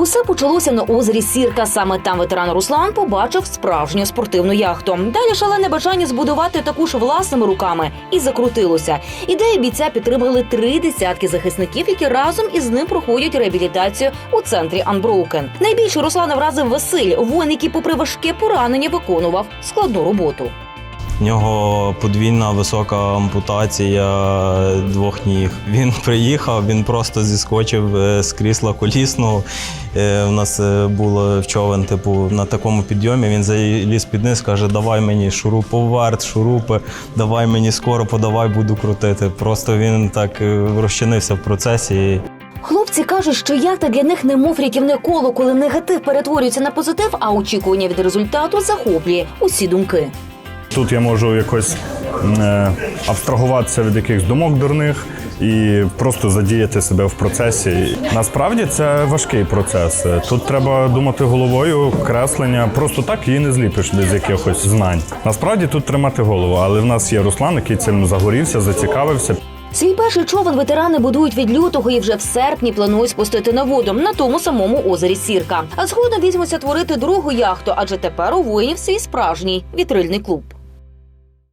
Усе почалося на озері Сірка. Саме там ветеран Руслан побачив справжню спортивну яхту. Далі шалене бажання збудувати таку ж власними руками і закрутилося. Ідею бійця підтримали три десятки захисників, які разом із ним проходять реабілітацію у центрі Unbroken. Найбільше Руслана вразив Василь, воїн, який, попри важке поранення, виконував складну роботу. В нього подвійна висока ампутація двох ніг. Він приїхав, він просто зіскочив е, з крісла колісного. Е, У нас е, було в човен, типу, на такому підйомі. Він заліз під низ, каже: давай мені шуруповерт, шурупи, давай мені скоро, подавай, буду крутити. Просто він так е, розчинився в процесі. Хлопці кажуть, що яхта для них немов рятівне коло, коли негатив перетворюється на позитив, а очікування від результату захоплює усі думки. Тут я можу якось е, абстрагуватися від якихось думок дурних і просто задіяти себе в процесі. Насправді це важкий процес. Тут треба думати головою, креслення. Просто так її не зліпиш без якихось знань. Насправді тут тримати голову, але в нас є Руслан, який цим загорівся, зацікавився. Свій перший човен ветерани будують від лютого і вже в серпні планують спустити на воду на тому самому озері Сірка. А згодом візьмуться творити другу яхту, адже тепер у воїнів свій справжній вітрильний клуб.